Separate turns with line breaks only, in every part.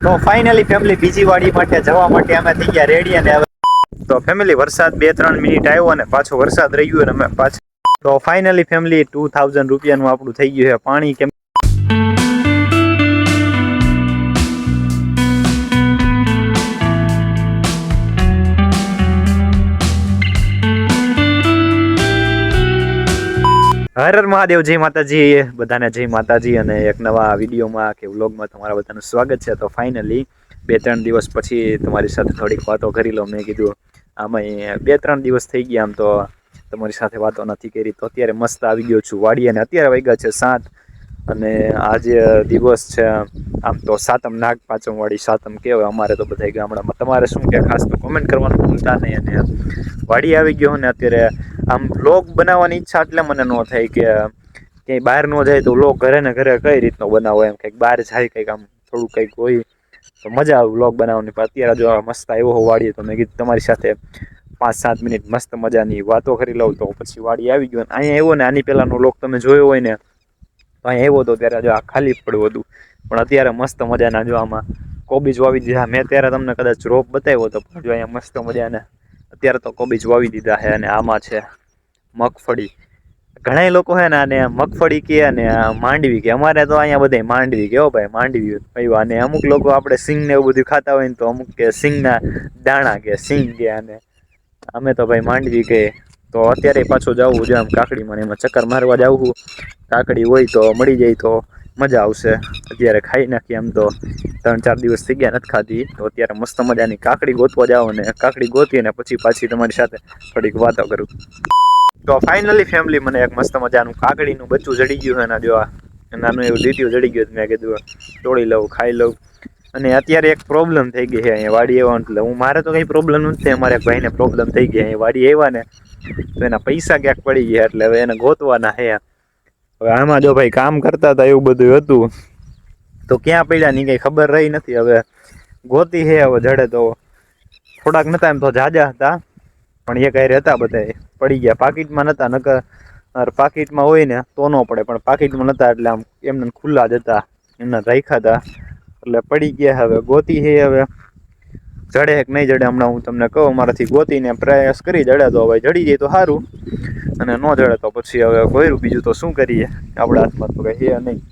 તો finally family બીજી વાડી માટે જવા માટે અમે થઈ ગયા રેડી અને તો ફેમિલી વરસાદ બે, ત્રણ મિનિટ આવ્યો અને પાછો વરસાદ રહ્યો અને અમે પાછો તો ફાઇનલી ફેમિલી ટુ થાઉઝન્ડ રૂપિયાનું આપણું થઈ ગયું છે. પાણી કેમ હર મહાદેવ, જય માતાજી. બધાને જય માતાજી અને એક નવા વિડીયોમાં કે વ્લોગમાં તમારા બધાનું સ્વાગત છે. તો ફાઇનલી બે ત્રણ દિવસ પછી તમારી સાથે થોડીક વાતો કરી લો મેં કીધું, આમાં બે ત્રણ દિવસ થઈ ગયા આમ તો તમારી સાથે વાતો નથી કરી. તો અત્યારે મસ્ત આવી ગયો છું. વાડી અને અત્યારે વાગ્યા છે સાત. અને આજે દિવસ છે, આમ તો સાતમ નાગ પાંચમવાળી સાતમ કહેવાય અમારે તો બધા ગામડામાં. તમારે શું કે ખાસ તો કોમેન્ટ કરવાનું ભૂલતા નહીં અને વાડી આવી ગયો ને અત્યારે આમ બ્લોગ બનાવવાની ઈચ્છા એટલે મને ન થાય કે ક્યાંય બહાર ન જાય તો બ્લોગ ઘરે ને ઘરે કઈ રીતનો બનાવો એમ કંઈક બહાર જાય કંઈક આમ થોડું કંઈક હોય તો મજા આવે બ્લોગ બનાવવાની. પણ અત્યારે જો મસ્ત આવ્યો હો વાડીએ તો મેં કીધું તમારી સાથે પાંચ સાત મિનિટ મસ્ત મજાની વાતો કરી લઉં તો પછી વાડી આવી ગયો અને અહીંયા આવ્યો ને આની પહેલાંનો લોક તમે જોયો હોય ને તો અહીંયા આવ્યો હતો ત્યારે જો આ ખાલી પડ્યું હતું. પણ અત્યારે મસ્ત મજાના જો આમાં કોબીજ વાવી દીધા. મેં ત્યારે તમને કદાચ રોપ બતાવ્યો હતો પણ જો અહીંયા મસ્ત મજાના અત્યારે તો કોબીજ વાવી દીધા છે અને આમાં છે મગફળી. ઘણા લોકો છે ને આને મગફળી કે અને માંડવી કે. અમારે તો અહીંયા બધા માંડવી કે ભાઈ, માંડવી પૈવા. અને અમુક લોકો આપણે સિંગ ને એવું બધું ખાતા હોય ને તો અમુક કે સિંગના દાણા કે સિંગ કે અને અમે તો ભાઈ માંડવી કે તો અત્યારે પાછું જવું છે, આમ કાકડીમાં એમાં ચક્કર મારવા જવું કાકડી હોય તો મળી જાય તો મજા આવશે. અત્યારે ખાઈ નાખીએ એમ તો. ત્રણ ચાર દિવસ થઈ ગયા, નથી ખાધી. તો અત્યારે મસ્ત મજાની કાકડી ગોતવા જાઓ ને કાકડી ગોતી અને પછી પાછી તમારી સાથે થોડીક વાતો કરું. તો ફાઇનલી ફેમિલી મને એક મસ્ત મજાનું કાકડીનું બચ્ચું જડી ગયું એના જો નાનું એવું લીટીયું જડી ગયું મેં કીધું તોડી લઉં, ખાઈ લઉં. અને અત્યારે એક પ્રોબ્લેમ થઈ ગઈ છે, અહીંયા વાડી એવા એટલે હું મારે તો કંઈ પ્રોબ્લેમ નથી, અમારે એક ભાઈને પ્રોબ્લેમ થઈ ગઈ અહીંયા વાડી આવ્યા ને તો એના પૈસા ક્યાંક પડી ગયા એટલે હવે એને ગોતવાના હે હવે આમાં જો ભાઈ કામ કરતા હતા એવું બધું હતું, તો ક્યાં પડ્યા ની કંઈ ખબર રહી નથી. હવે ગોતી હે હવે જડે તો. થોડાક નતા એમ તો જાજા હતા, પણ એ કઈ રહેતા બધા પડી ગયા. પાકીટમાં નતા, નકર પાકીટમાં હોય ને તો ન પડે, પણ પાકીટમાં નતા એટલે આમ એમને ખુલ્લા જ હતા. એમને રાખ્યા હતા. એટલે પડી ગયા હવે, ગોતી છે હવે. જડે કે નહીં જડે, હમણાં હું તમને કહું મારાથી ગોતીને પ્રયાસ કરી જડે તો હવે જડી જાય તો સારું અને ન જડે તો પછી હવે કોયરું બીજું તો શું કરીએ? આપણા હાથમાં તો કંઈ છે નહીં.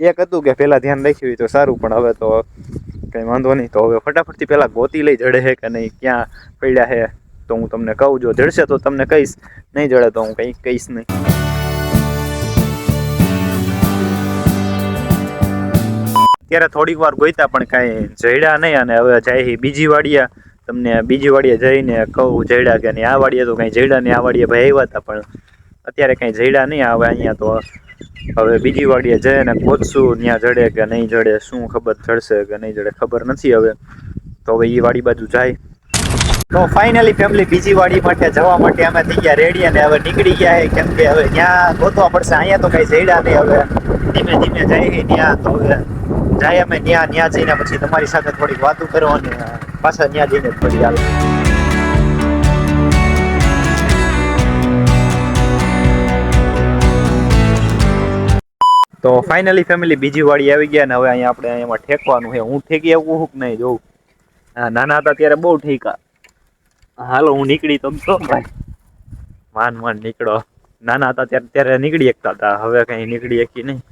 એક હતું કે પહેલાં ધ્યાન રાખ્યું હોય તો સારું, પણ હવે તો કંઈ વાંધો નહીં. તો હવે ફટાફટથી પહેલાં ગોતી લઈ જડે છે કે નહીં, ક્યાં પડ્યા છે તો હું તમને કહું, જો જડશે તો તમને કહીશ. નહીં જડે તો હું કંઈ કહીશ નહીં. ત્યારે થોડીક વાર ગોઈતા પણ કાંઈ જડ્યા નહીં અને હવે જાય બીજી વાડિયા તમને બીજી વાડીએ જઈને કહું જડ્યા કે નહીં. આ વાડીએ તો કાંઈ જડ્યા નહીં, આ વાડીએ ભાઈ આવ્યા હતા, પણ અત્યારે કાંઈ જડ્યા નહીં. આવે અહીંયા તો હવે બીજી વાડીએ જઈને ગોતશું ત્યાં જડે કે નહીં જડે, શું ખબર જડશે કે નહીં જડે, ખબર નથી હવે. તો હવે એ વાડી બાજુ જાય. તો ફાઇનલી ફેમિલી બીજી વાડી માટે જવા માટે અમે થઈ ગયા રેડી અને હવે નીકળી ગયા છે કેમ કે હવે ત્યાં ગોતવા પડશે. અહીંયા તો કઈ જઈડા નહીં હવે. ધીમે ધીમે જાય ત્યાં તો હવે જાય અમે ત્યાં ત્યાં જઈને પછી તમારી સાથે થોડીક વાતો કરવાની પાછા ત્યાં જઈને થોડી આવે. તો ફાઇનલી ફેમિલી બીજી વાળી આવી ગયા ને હવે અહીંયા આપણે એમાં ઠેકવાનું છે. હું ઠેકી આવું હું નહીં? જોઉં. હા, નાના હતા ત્યારે બહુ ઠેકા. હાલો, હું નીકળી તો તો ભાઈ. માન માન નીકળો. નાના હતા ત્યારે ત્યારે નીકળી શકતા હતા. હવે કઈ નીકળી શકી નહીં.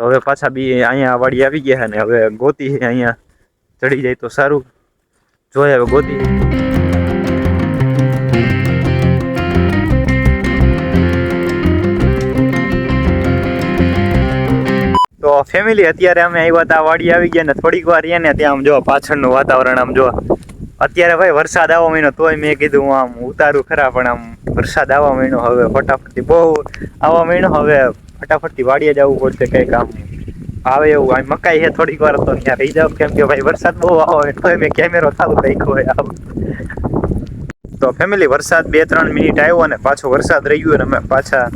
તો હવે પાછા બી અહીંયા વાડી આવી ગયા ને હવે ગોતી અહીંયા. ચડી જાય તો સારું. જોઈએ હવે ગોતી. તો ફેમિલી અત્યારે અમે આવ્યા હતા, વાડી આવી ગયા ને થોડીક વાર રહ્યા ને ત્યાં આમ જો પાછળનું વાતાવરણ આમ જો. અત્યારે ભાઈ વરસાદ આવવા મહિનો તોય મેં કીધું આમ ઉતારું ખરા, પણ આમ વરસાદ આવવા મહિનો હવે ફટાફટથી બહુ આવવા મહિનો હવે ફટાફટથી વાડીએ જવું પડશે, કઈ કામ આવે એવું આ મકાઈ છે થોડીક વાર તો ત્યાં રહી જાવ. કેમ કે ભાઈ વરસાદ બહુ આવે તો મેં કેમેરો ચાલુ રાખ્યો હોય આમ તો ફેમિલી વરસાદ બે ત્રણ મિનિટ આવ્યો અને પાછો વરસાદ રહી અને અમે પાછા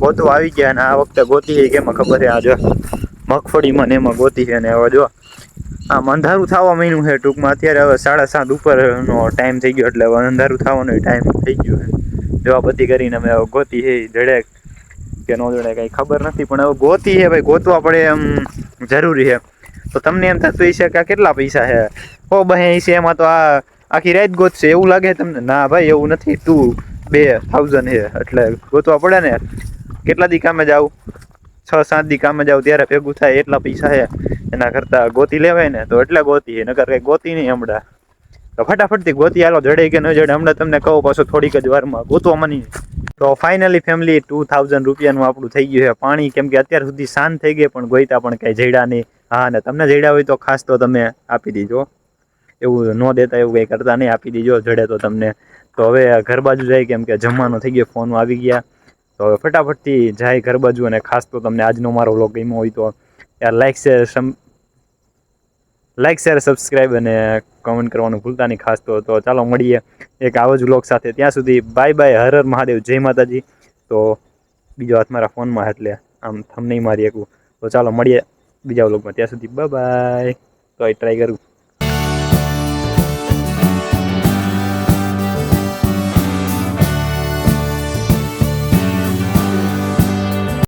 ગોતું આવી ગયા અને આ વખતે ગોતી છે કેમાં ખબર છે આ જો મગફળીમાં ને એમાં ગોતી છે ને હવે જો, આમ અંધારું થવા મહિનું છે ટૂંકમાં. અત્યારે હવે સાડા સાત ઉપરનો ટાઈમ થઈ ગયો એટલે અંધારું થવાનો ટાઈમ થઈ ગયો છે જો આ બધી કરીને અમે ગોતી છે જડે કે ન જડે કંઈ ખબર નથી, પણ હવે ગોતી છે ભાઈ, ગોતવા પડે એમ જરૂરી છે. તો તમને એમ થતું હશે કે કેટલા પૈસા છે? હો બહે એમાં તો આ આખી રાત ગોતશે, એવું લાગે તમને? ના ભાઈ, એવું નથી. ટુ બે થાઉઝન્ડ છે, એટલે ગોતવા પડે ને. કેટલા દી કામે જાવ છ, સાત દી કામે જાવ ત્યારે ભેગું થાય, એટલા પૈસા છે. એના કરતાં ગોતી લેવાય ને, તો એટલે ગોતી નકર કંઈ ગોતી નહીં હમણાં. તો ફટાફટથી ગોતી આલો જડે કે ન જડે, હમણાં તમને કહું, પાછું થોડીક જ વારમાં ગોતવા મની. તો ફાઇનલી ફેમિલી ટુ થાઉઝન્ડ રૂપિયાનું આપણું થઈ ગયું છે. પાણી કેમ કે અત્યાર સુધી શાંત થઈ ગઈ, પણ ગોઈતા પણ કંઈ જઈડા નહીં. હા ને તમને જઈડા હોય તો ખાસ તો તમે આપી દીજો. એવું ન દેતા, એવું કંઈ કરતા નહીં. આપી દીજો, જડે તો તમને. તો હવે ઘર બાજુ જાય, કેમ કે જમવાનો થઈ ગયો, ફોન આવી ગયા. તો હવે ફટાફટથી જાય ઘર બાજુ અને ખાસ તો તમને આજનો મારો વ્લોગ ગમ્યો હોય તો યાર like share like share subscribe અને કમેન્ટ કરવાનું ભૂલતા નહીં. ખાસ તો તો ચાલો મળીએ એક આવો જ વ્લોગ સાથે. ત્યાં સુધી બાય બાય હર હર મહાદેવ. જય માતાજી. તો બીજો હાથ મારા ફોનમાં એટલે આમ થમ નહીં મારી શકું. તો ચાલો મળીએ બીજા વ્લોગમાં ત્યાં સુધી બાય તો એ ટ્રાય કરું.